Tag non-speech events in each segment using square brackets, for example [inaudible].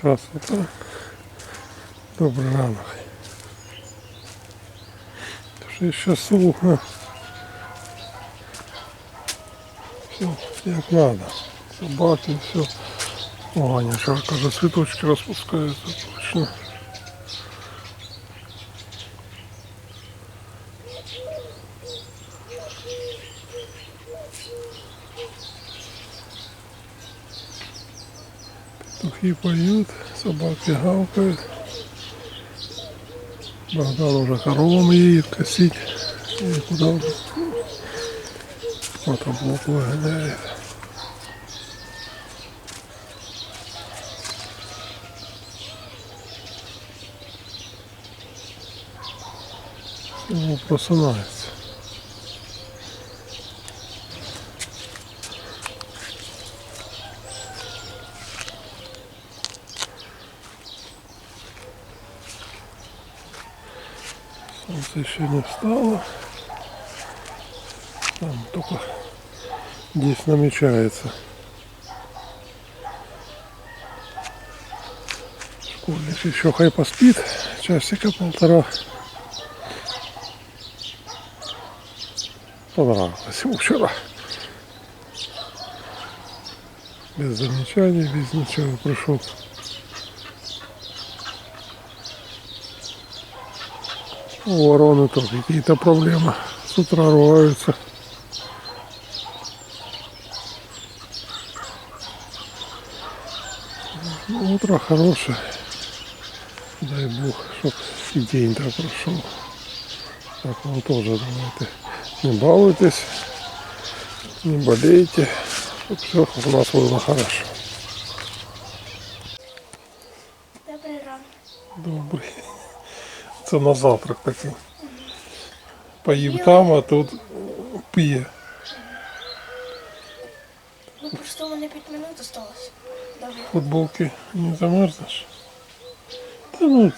Красота. Добрий ранок. Ще ще сухо. Все як надо. Собаки, все. О, Аня, что, кажется, цветочки распускаются точно. Петухи поют, собаки гавкают. Богдан уже коровам едет косить. И куда уже? Вот облак выгоняет. Ну, просынається. Солнце еще не встало. Там только здесь намечается. Школьник еще хай поспит, часика полтора. Понравилось ему вчера. Без замечаний, без ничего пришел. У вороны тоже какие-то проблемы. С утра роются. Ну, Утро хорошее. Дай бог, чтоб и день так прошел. Так вам тоже давайте. Не балуйтесь, не болейте, чтобы все у нас было хорошо. Добрий ранок. Добрий. Це на завтрак такий. Поїв там, а тут п'є. Ну просто у мене 5 минут осталось. Футболки не замерзнеш? Та ну,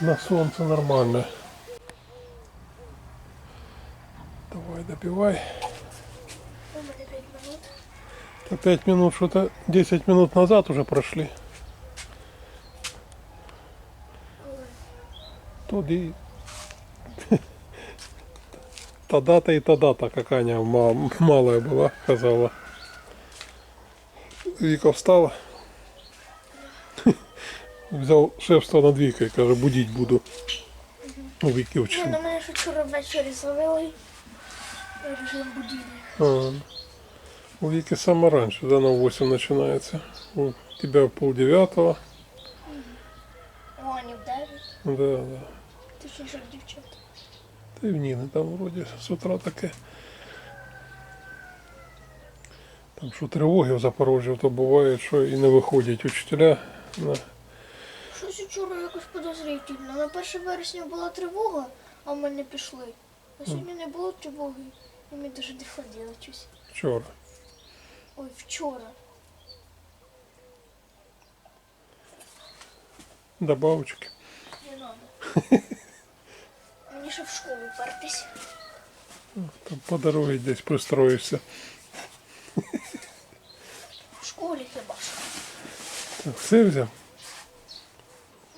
на сонце нормально. Давай, допивай. У мене 5 минут. Та 5 минут, что-то 10 минут назад уже прошли. Тоді. Та дата і та дата, как Аня ма- малая была, казала. Віка встала. [laughs] Взяв шефство над Вікою, каже, будіть буду. У Віки Ні, вчили. на мене ж вчора ввечері зловили режим будильник. А, У Вики самое раньше, да, на 8 начинается. У тебя в полдевятого. У Ані в 9. Да, да. Точніше, в дівчат. Та й в Ніни там вроді з утра таке. Там що тривоги в Запорожжі, то буває, що і не виходять учителя. На... Щось вчора якось подозрительно. На 1 вересня була тривога, а ми не пішли. А сьогодні не було тривоги. І ми навіть не ходили щось. Вчора. Ой, вчора. Добавочки. Мені ще в школу пертись. Там по дорозі десь пристроїшся. В школі хіба що. Так, все взяв.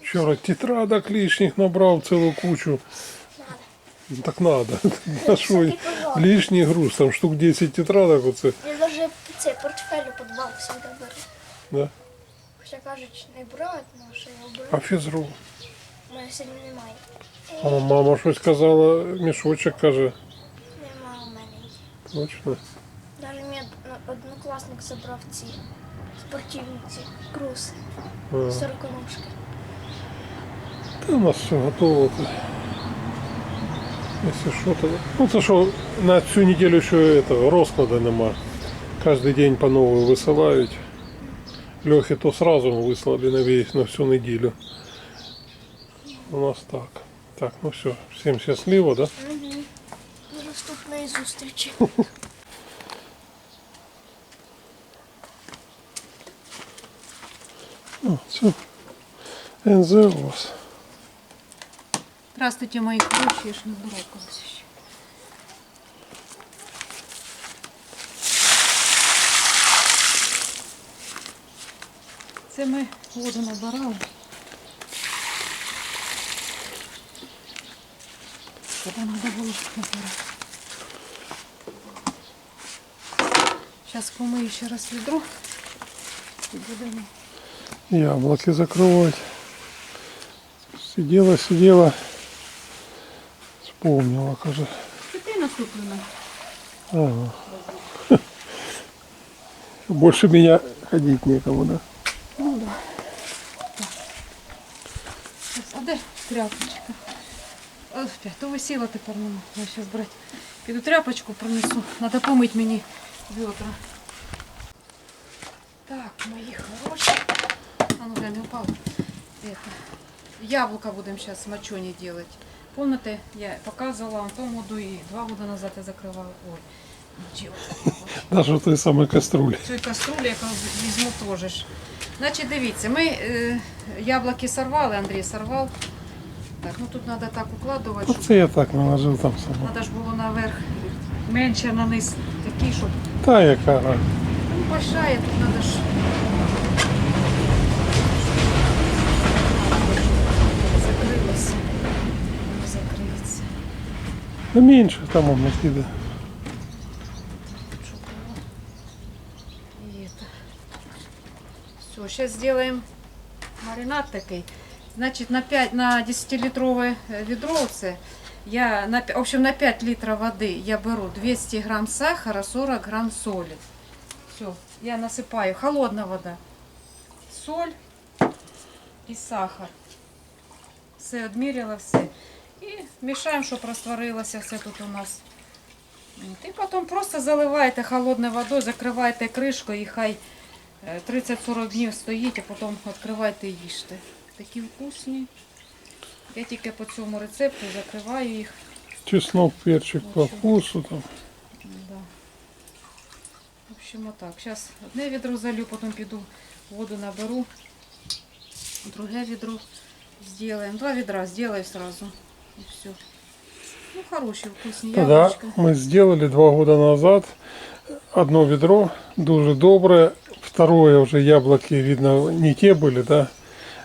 Вчора тетрадок лишніх набрав цілу кучу. Надо. Ну, Так надо. На що й лишній груз, там штук 10 тетрадок оце. Я навіть цей портфель у підвал беру. Да? Хоча кажуть, не брати, але що я А беру. фізру? У мене сьогодні немає. А мама щось казала, мішочок каже. Нема у мене. Точно. Навіть мій од- однокласник забрав ці спортивні ці круси, А. сороконожки. Та у нас все готово. то. Якщо що, то... Ну це що, на цю неділю ще этого, розкладу нема. Кожен день по новому висилають. Льохи то сразу вислали на весь на всю неділю. У нас так. Так, ну все. Всім щасливо, да? Угу. До наступної зустрічі. [laughs] Ну, все. НЗ у вас. Здравствуйте, мои хорошие, я ж не здоровкалась еще. Це ми воду набирали. Куди треба було набирати. Зараз помию ще раз відро. І будемо. Яблоки закрывать. Сидела, сидела. Вспомнила. Це ти наступлена. Ага. [laughs] Больше меня ходить некому, да? Ну да. Так. А де тряпочка? Ох, то висіла тепер нема. Я зараз брати. Піду тряпочку принесу. Треба помити мені ведра. Так, мої хороші. А ну глянь, не упало. Это. Яблука будемо зараз мочоні делать. Помните, я показувала вам в і два года назад я закривала. Ой, нічого. [laughs] Даже в той самой кастрюле. Цю каструлю, яку візьму теж. Значить, дивіться, ми е, яблуки сорвали, Андрій сорвав. Так, ну тут треба так укладувати, щоб Це я так наложил там сама. треба ж було наверх менше на низ такий, щоб Та яка. а. ну, большая, тут треба ж. Закрилося. Не закриється. Ну меньше там он накида. Чтоб его- И это. Все, сейчас сделаем маринад такой. Значит, на 5, на 10-литровое ведро це я, на, в общем, на 5 литров воды я беру 200 грамм сахара, 40 грамм соли. Все, я насыпаю. Холодная вода. Соль и сахар. Все, відміряла все. І мішаємо, щоб розтворилося все тут у нас. І потім просто заливаєте холодною водою, закриваєте кришкою і хай е, 30-40 днів стоїть, а потім відкривайте і їжте. Такі вкусні. Я тільки по цьому рецепту закриваю їх. Чеснок, перчик по вкусу там. Да. В общем, отак. Зараз одне відро залю, потім піду воду наберу. Друге відро сделаем. Два ведра сделаю сразу. И все. Ну, хорошие, вкусные Тогда яблочко. мы сделали два года назад одно ведро, дуже доброе. Второе уже яблоки, видно, не те были, да?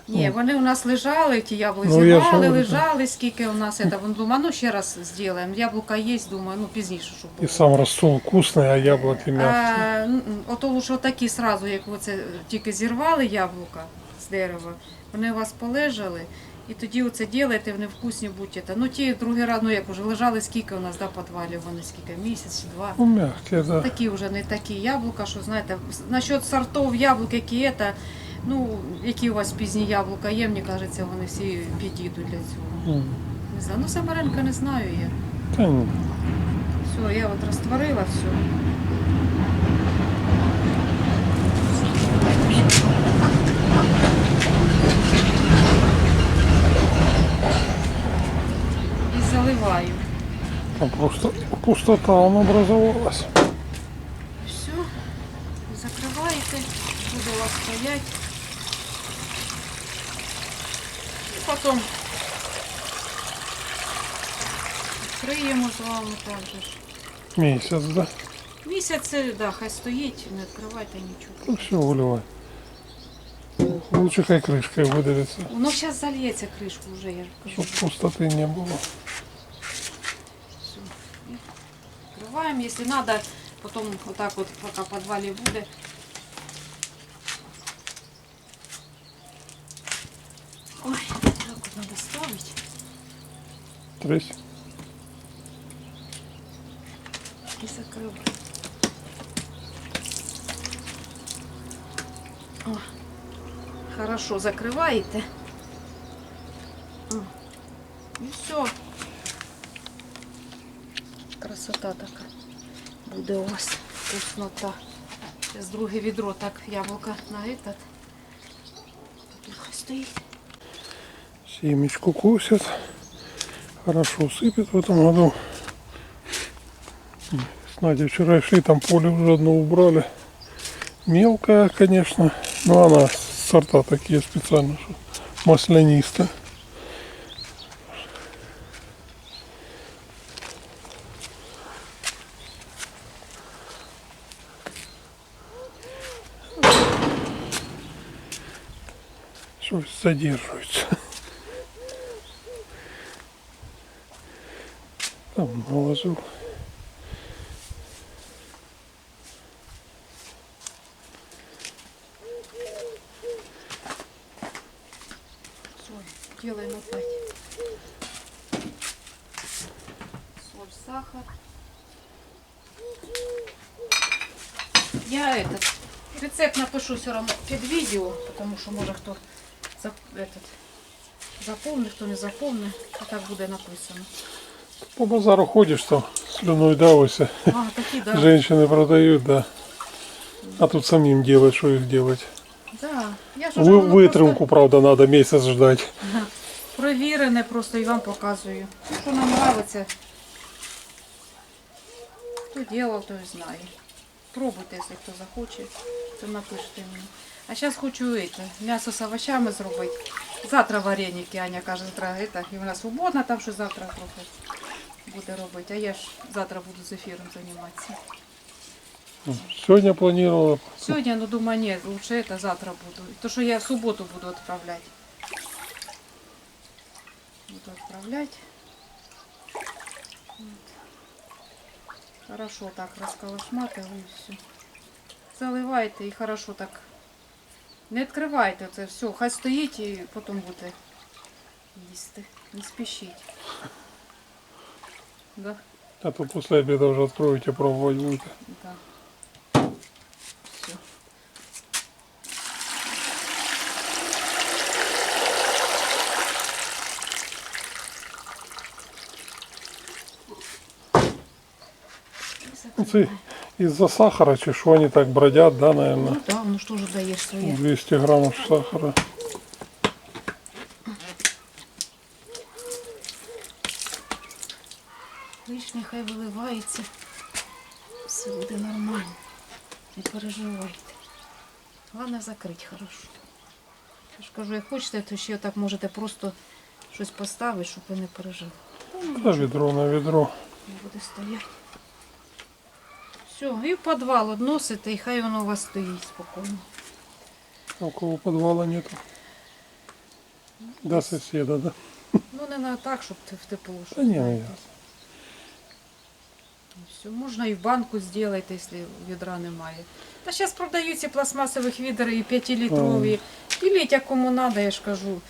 Ні, вони у нас лежали, ті яблуки Ну, я зірвали, лежали, скільки у нас це. Думаю, ну ще раз зробимо. Яблука є, думаю, ну пізніше, щоб И було. сам рассол вкусный, а яблоки мягкие. А, м, ото лише такі сразу, як оце тільки зірвали яблука з дерева, вони у вас полежали, і тоді оце ділаєте, вони вкусні будете. Ну ті другий раз, ну як уже лежали, скільки у нас да, підвалі, вони скільки, місяць чи два. Ну, мягкие, да. Такі вже не такі яблука, що знаєте, насчет сортов яблук, які це, ну, які у вас пізні яблука є, мені кажеться, вони всі підійдуть для цього. М. Не знаю, ну Самаренка не знаю я. Та ні. Все, я от розтворила все. І заливаю. Там просто пустота он образовалась. Все. Закриваєте, буде у вас стоять. потім відкриємо з вами також. Месяц, да? Місяць, да, хай стоїть, не відкривайте нічого. Ну все, выливай. Лучше хай крышкой выдавится, Воно зараз зальється кришку вже, я ж кажу. чтобы пустоты не было. Все. І Відкриваємо, якщо треба, потім отак от, поки в підвалі буде. Ой, Так от треба ставити. Тресь. О, хорошо, закриваєте. О, І все. Красота така буде у вас вкуснота. Зараз друге відро так яблука на этот. Тут стоїть. Семечку косят. Хорошо сыпет в этом году. С Надей вчера шли, там поле уже одно убрали. Мелкая, конечно, но она сорта такие специально, что маслянистая. Щось задержується. Там наложив. Делаем опять. Соль, сахар. Я этот рецепт напишу все равно під відео, потому що може хто зап- этот, заповнив, хто не заповнив, а так буде написано. По базару ходишь, там слюной давишься. А, такі, да. Женщины продают, да. А тут самим делать, что их делать. Да. Я ж уже Вы, воно вытримку, правда, надо месяц ждать. просто Провірене просто і вам показую. Що нам нравиться. Хто делав, той знає. Пробуйте, якщо хто захоче, то напишіть мені. А зараз хочу это, м'ясо з овощами зробити. Завтра вареники, Аня каже, завтра это, і вона свободна, там що завтра трохи буде робити. А я ж завтра буду з ефіром займатися. Сегодня планировала. Сьогодні, ну думаю, ні, лучше это завтра буду. То, що я в суботу буду відправляти. Буду відправляти. От. Хорошо так розколошматили і все. Заливайте і хорошо так. Не відкривайте це все. Хай стоїть і потім буде їсти. Не спішіть. Да? А то после обеда уже откроете, пробовать будете. Да. Все. Це из-за сахара, чи що они так бродят, да, наверное. Ну да, ну что же даешь свои. 200 граммов сахара. Лишнє хай виливається. Все буде нормально. Не переживайте. Головне закрити хорошо. Я ж кажу, як хочете, то ще так можете просто щось поставити, щоб ви не переживали. Да, ведро на ведро. Не буде стояти. Все, і в підвал односите, і хай воно у вас стоїть спокійно. А У кого подвала нету. Да, соседа, да. Ну не на так, щоб ти в тепло. Да щоб, не, ну ясно. Все, можна і в банку зробити, якщо відра немає. Та зараз продаються пластмасових відер і 5-літрові. І літь, як кому треба, я ж кажу,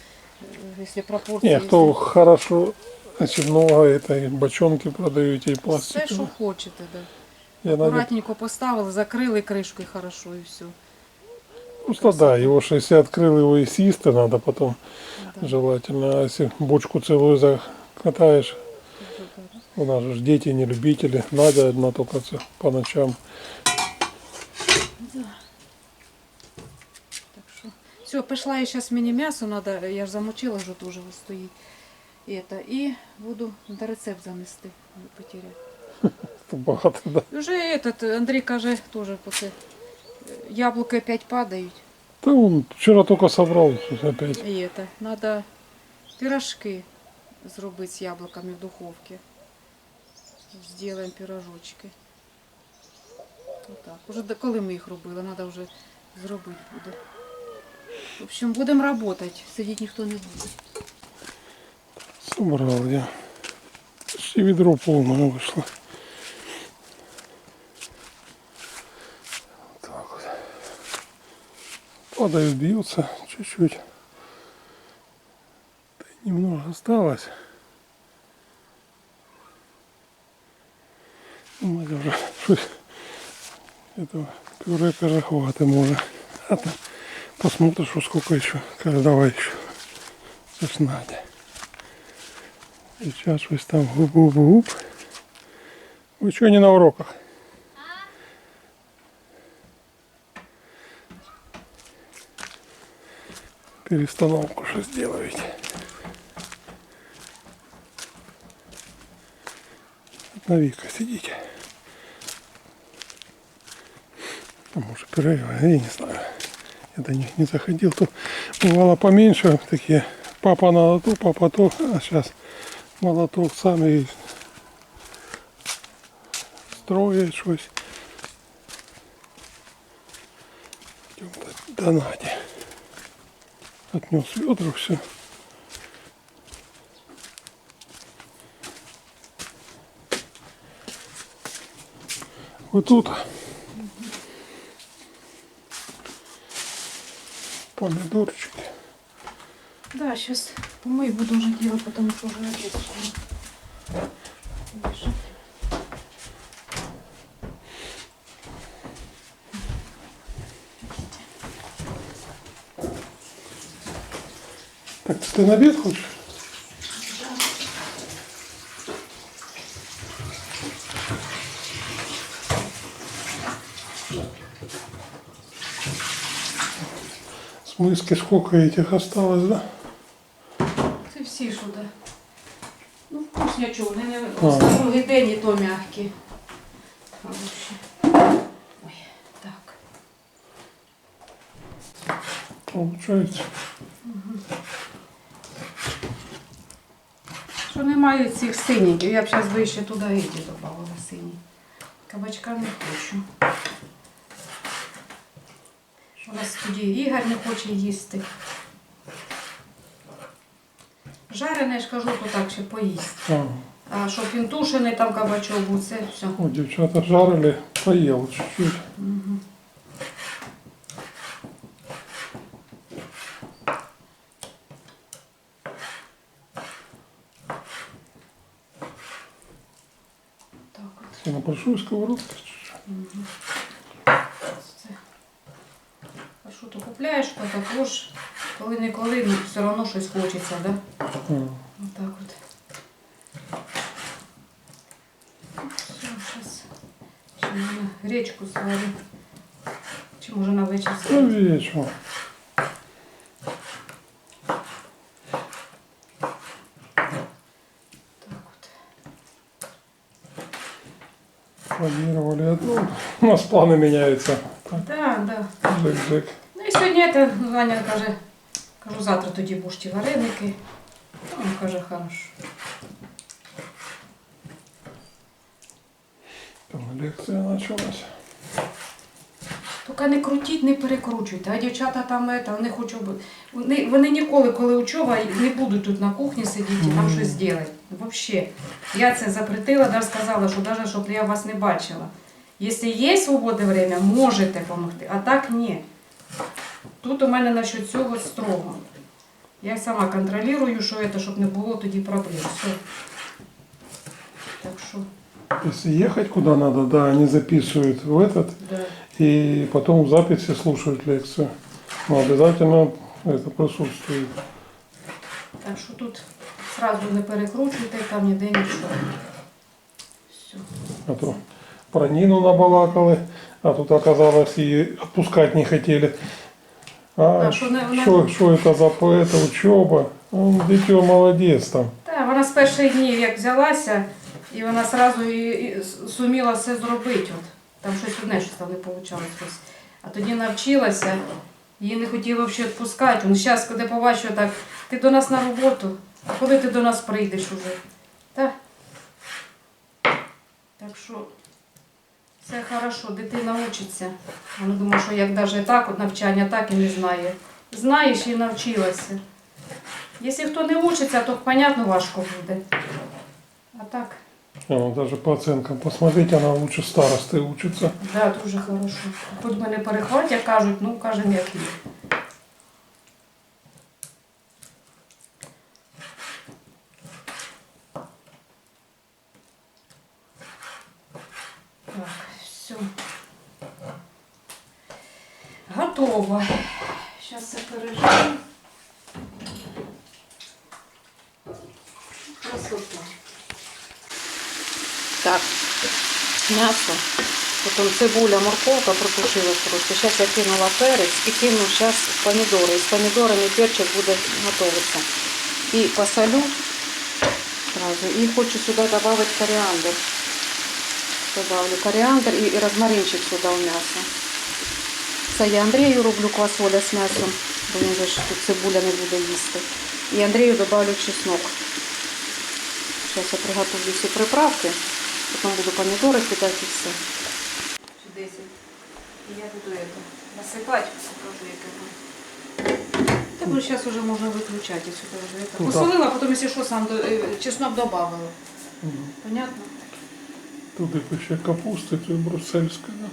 е, якщо пропорції. Не, кто хорошо, значит, много этой бочонки продаете и Все, пластик. що хочете, да. Я надеюсь, Аккуратненько поставили, закрили кришкою хорошо і все. просто да, его же если открыл его и съесть надо потом Да. желательно. А если бочку целую закатаешь, у нас же ж дети не любители. Надя одна только ц- по ночам. Так що. Все, пішла я зараз мені м'ясо, надо, я ж замочила, вже дуже ось стоїть. І, это, і буду на рецепт занести, не потеряти. [laughs] Богато, да. І Вже этот, Андрій каже, теж поки яблуки опять падають. Да он вчера только собрал опять. І это, надо пирожки зробити з яблуками в духовці. Сделаем пирожочки. Отак. Уже до коли ми їх робили, треба вже зробити буде. В общем, будемо працювати. Сидіти ніхто не буде. Собрал я. Почти ведро полное вышло. Вот так вот. Падает, бьется чуть-чуть. Да и немного осталось. Надя вже щось этого пюре хватит може. А там посмотришь, сколько еще. Каже, давай еще. Це ж Надя. Сейчас щось там гуп-гуп-гуп. Вы что не на уроках? Перестановку что сделаете? На Вика сидите. А может перерыв, я не знаю. Я до них не заходил. Тут бывало поменьше такие. Папа на ту, папа то. А сейчас молоток сами строять щось. Йдемо до, до Наді. Отнес ведра все. Вот тут помидорчики. Да, сейчас помою, буду уже делать, потому что уже обед. Так ты на обед хочешь? Миски сколько этих осталось, да? Це всі що, да. Ну, вкуснячок, вони не на другий день і то м'які. Ой, так. Получается. Що немає цих синеньких, я б зараз би ще туди эти додавала сині. Кабачка не хочу. У нас тоді Ігор не хоче їсти. Жарене, я ж кажу, то так ще поїсть. А, А щоб він тушений, там кабачок був, це все. о, девчата жарили, поел чуть-чуть. Так от. Все на большую сковородку. Це. А що ти то також, коли не коли, ну, все одно щось хочеться, да? А, Отак от. Все, зараз. Ще можна гречку сварю. Чи може на вечір Ну, сварю? Так. Планировали одну. У нас планы меняются. Да, да. Жик-жик. Сьогодні це Ваня каже, кажу, завтра тоді будеш ті вареники. Ну, Він каже, хорошо. Там лекция началась. Тільки не крутіть, не перекручуйте. А дівчата там это, вони хочуть. Вони, вони ніколи, коли учоба, не будуть тут на кухні сидіти і там щось робити. Взагалі. Я це запретила, навіть сказала, що навіть щоб я вас не бачила. Якщо є свободне время, можете допомогти, а так ні. Тут у мене насчет цього строго. Я сама контролюю, що це, щоб не було тоді проблем. Все. Так що, Если ехать куда надо, да, они записывают в этот, да. и потом в записи слушают лекцию. Но обязательно это присутствует. Так що тут сразу не перекручуйте, там ніде нічого. Все. А то про Нину набалакали, а тут оказалось и отпускать не хотели. А, А, що не- вона- что, что это за по- это учеба? Ну, Дитё молодец там. Так, вона з перших днів як взялася, і вона одразу і, і суміла все зробити. От. Там щось одне, щось там не вийшло. Щось. А тоді навчилася, її не хотіли взагалі відпускати. Ну, зараз, коли побачу так, ти до нас на роботу, а коли ти до нас прийдеш уже? Так. Так що все хорошо, дитина учиться. Вона думає, що як навіть так, от навчання так і не знає. Знаєш і навчилася. Якщо хто не вчиться, то, понятно, важко буде. А так, Ну, даже по оценкам посмотреть, она лучше старости учится. да, дуже хорошо. Хоч мене перехватять, кажуть, ну, кажемо, як є. Так, все. Готово. Зараз я переживу. Красота. Так, м'ясо, потім цибуля, морковка протушилась просто. Зараз я кинула перець і кину зараз помідори. З помідорами перчик буде готуватися. І посолю сразу. І хочу сюди додати коріандр. Добавлю коріандр і, і розмаринчик сюди в м'ясо. Це я Андрію роблю квасоля з м'ясом, бо він же тут цибуля не буде їсти. І Андрію додавлю чеснок. Зараз я приготовлю всі приправки, потім буду помідори кидати і все. Десять. І я буду это, насипати, покажу, як я Так ну зараз вже можна виключати сюди вже. Ну, это. Посолила, потім, якщо що, сам до- е, чеснок додавала. Понятно? Туди ще капусти, це брусельська. Да?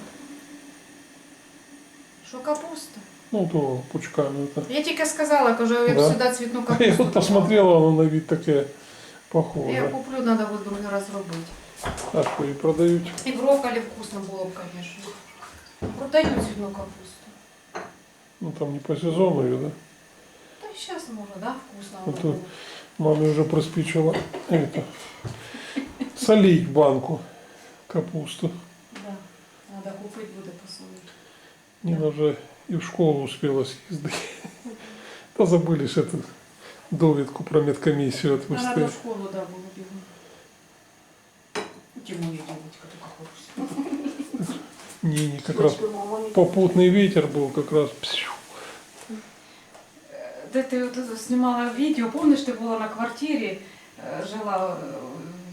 Що капуста? Ну, то пучками. Это. Я тільки сказала, кажу, я Да. сюди цвітну Я [laughs] капусту. вот посмотрела, оно на вид таке Я похоже. куплю, треба буде другий раз робити. А що, і продають? І брокколі вкусно було б, звісно. Продають цвітну капусту. Ну там не по сезону ее, да? Та й зараз може, да, вкусно. Ну, воно то- буде. Маме уже приспичило это, солить банку капусту. Да. Треба купити, буде посолити. Нина уже и в школу успела съездить. Да забыли ж эту довідку про медкомиссию Треба в отвести. школу, да, було бігом. Тим моя дівчинка така хороша. Нине как раз не- попутный ветер был, как раз псю. Де ти от знімала відео, пам'ятаєш, ти була на квартирі, е, жила е,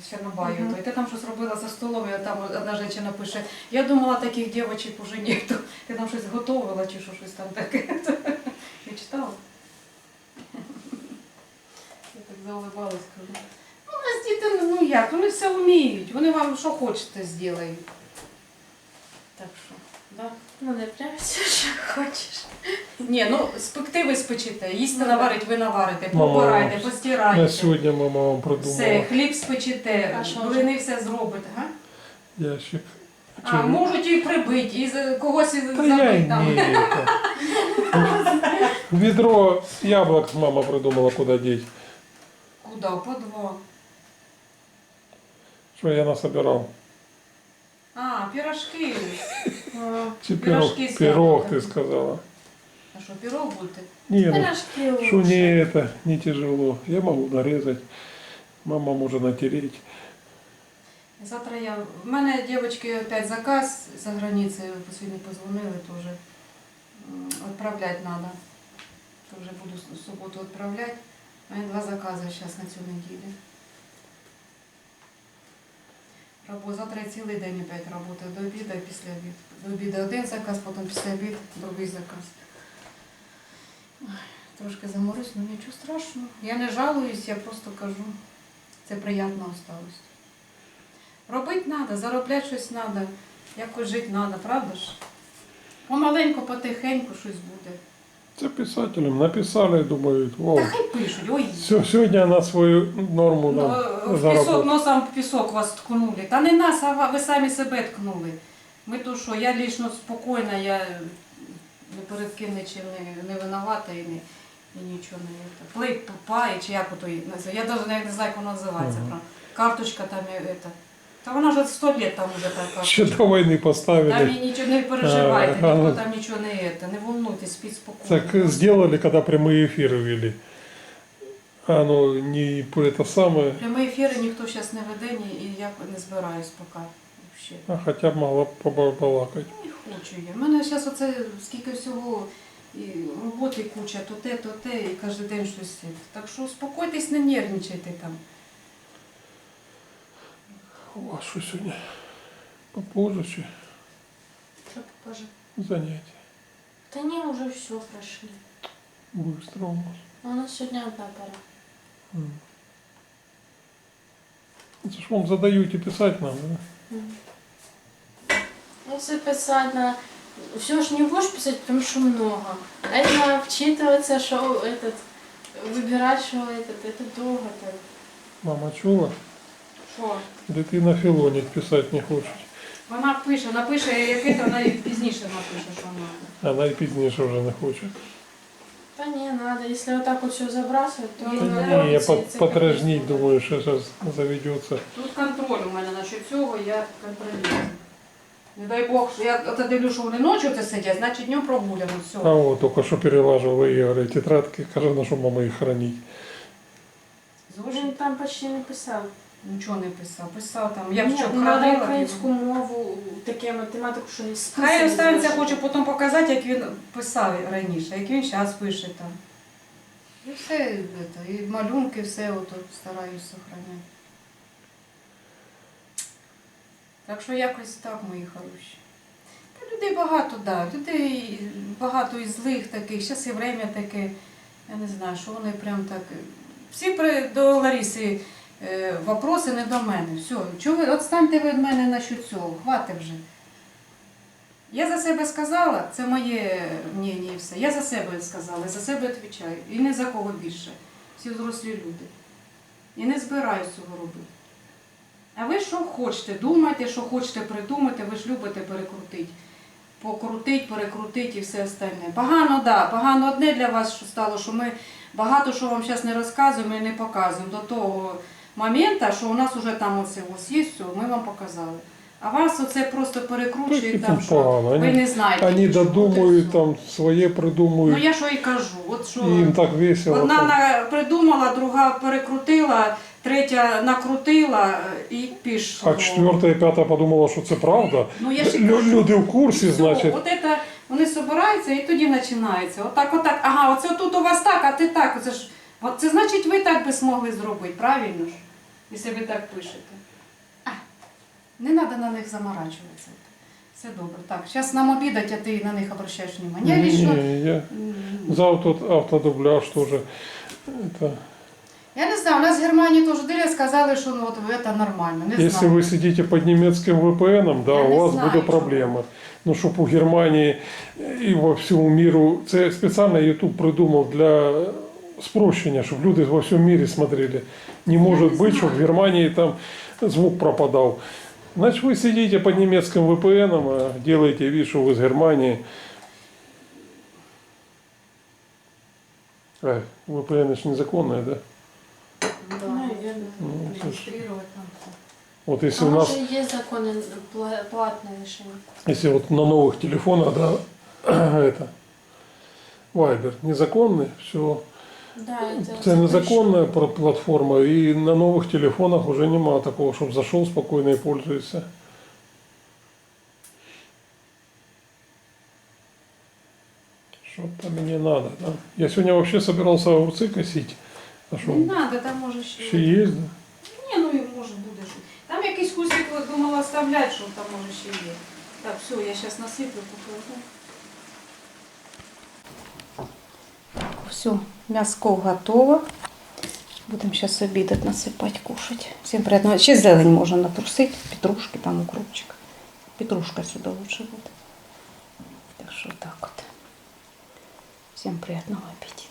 в Чорнобаю, Мгм. то, і ти там щось робила за столом, і там одна жінка пише, я думала, таких дівчинок уже нету. Ти там щось готувала чи що, щось там таке. [laughs] Я читала. Я так заулибалась, кажу. Ну, нас діти, ну як, вони все вміють, вони вам що хочете зроблять. Так що, да? Ну не прям все, що хочеш. Ні, ну спекти ви спечите, їсти Ну, наварить, ви наварите, Мама, побирайте, На постирайте. сегодня мама вам Все, придумала хліб спечете, А що блини все зробите. Га? ящик. А, Чего? можуть і прибити, і за- когось і Да я забити там. это. Ведро яблок мама придумала, куда деть. Куди? По два. Что я насобирал. А, пірожки. [laughs] А, Чи Пирожки пирог, с пирог яблоками. ты сказала. А що, пірог будете? Не, ну, Пирожки что лучше. не это, не тяжело. Я могу нарезать. Мама может натереть. Завтра я. В мене дівчатки опять заказ за границею, сьогодні позвонили теж. М, Відправляти треба. То вже буду в суботу відправляти. У мене два закази зараз на цю неділю. Рабо, завтра цілий день опять працюю до обіду і після обіду. До обіду один заказ, потім після обіду другий заказ. Ой, Трошки заморюсь, але нічого страшного. Я не жалуюсь, я просто кажу, це приємна усталость. Робити треба, заробляти щось треба, якось жити треба, правда ж? Помаленьку, потихеньку щось буде. Это писателям написали, думают, Та хай пишуть, ой. все, сегодня она свою норму Ну, нам в пісок, заработала. носом в пісок вас ткнули. Та не нас, а ва- ви самі себе ткнули. Ми то що, я лічно спокійна, я ні перед ким нічим не, не винувата і, не, і нічого не це. Плей, пай, чи як ото її називається. Я навіть не знаю, як воно називається. Мгм. правда. Карточка там і это. Та вона ж сто років там уже така Ще карточка. до войны Там поставили. і нічого не переживайте, А, ніхто ну. там нічого не это, не волнуйтесь, спіть спокійно. Так э, сделали, когда прямые эфиры вели. А ну не по это самое, Прямі ефіри ніхто зараз не веде, ні, і я не збираюсь поки. Вообще. а хотя бы могла побалакать. Не хочу я. У мене зараз оце скільки всього і роботи куча, то те, то те, і кожен день щось. це. Так що успокойтесь, не нервничайте там. У вас что сегодня? Попозже чи Що покажи? занятие. Та ні, вже все пройшли. Быстро у нас. У нас сьогодні одна пара. М. Это ж вам задаете писать надо, да? Если писать на... Все ж не будешь писать, потому что много. А это вчитываться, что этот... Выбирать, что этот, это долго так. Мама чула? Що? Дитина філонить писать не хоче. Вона пише, напише, яке то вона і пізніше напише, що вона. Она і пізніше вже не хоче. Да не надо, если вот так вот все забрасывать, то... Ні, оно ні, я капець думаю, что сейчас заведется. Тут контроль у мене насчет цього, я контролюю. Не дай Бог, що я от дивлюся, що вони ночі це сидять, значить днем прогуляно, все. А вот только что перелаживала Игоря тетрадки, каже, на що мама їх хранить. Він там почти не писав. Нічого не писав. Писав там, я Ні, ну, надо хранила. українську мову, таке математику, що не списано. Хай останеться, хочу потім показати, як він писав раніше, як він зараз пише там. І все, это, і малюнки, все ото стараюсь сохраняти. Так що якось так, мої хороші. Та людей багато, да. Людей багато і злих таких, зараз і время таке. Я не знаю, що вони прям так. Всі при, до Лариси е, вопроси не до мене. Все, чого ви відстаньте ви від мене насчет цього, хватить вже. Я за себе сказала, це моє мнення і все. Я за себе сказала, за себе відповідаю. І не за кого більше. Всі взрослі люди. І не збираюсь цього робити. А ви що хочете? Думайте, що хочете придумати, ви ж любите перекрутити. Покрутить, перекрутить і все остальне. Погано, да, погано одне для вас, що стало, що ми багато що вам зараз не розказуємо і не показуємо до того моменту, що у нас вже там оце ось є, все, ми вам показали. А вас оце просто перекручує там, що ви не знаєте. вони нічого, от і додумують, все. там своє Ну придумують. я що і кажу, от що і їм так весело. одна там. на- придумала, друга перекрутила, третя накрутила е, і пішло. А четверта і п'ята подумала, що це правда. Ну, я ж і Лю- кажу. Люди в курсі, Все, значить. От це, вони збираються і тоді починається. Отак, отак. Ага, оце тут у вас так, а ти так. Це ж от це значить, ви так би змогли зробити, правильно ж? Якщо ви так пишете. А, не треба на них заморачуватися. Все добре. Так, зараз нам обідать, а ти на них обращаєш увагу. Я лично. Ні, я м, за авто, автодубляж теж. Это, Я не знаю, у нас в Германії теж дили, сказали, що ну, от це нормально. Не если знаю. вы сидите под немецким VPN, да, Я у вас знаю, буде проблема. Ну, щоб у Германії і во всьому міру, це спеціально YouTube придумав для спрощення, щоб люди во всьому мірі смотрели. Не може не бути, щоб в знаю. Германії там звук пропадав. Значит, вы сидите под немецким VPN, а делаете вид, что вы из Германии. А, VPN ж незаконное, да? Да, Наверное. Ну, це ж- реєструвати там все. Вот А если у нас, може є закони пла- платне рішення? если вот на новых телефонах, да, [clears throat] это, Viber незаконный, все, Да, це незаконная пр- платформа, и на новых телефонах уже нема такого, чтобы зашел спокойно и пользуется. Что-то мне надо, да? Я сегодня вообще собирался огурцы косить. А что, Не треба, там може ще. еще есть, да? Ні, ну і може буде що. Там якийсь кусик от думала оставляти, що там може ще є. Так, все, я зараз насиплю, покладу. Все, м'яско готово. Будемо зараз обідати, насипати, кушати. Всім приємного. Ще зелень можна натрусити, петрушки, там укропчик. Петрушка сюди лучше буде. Так що так от. Всім приємного апетиту.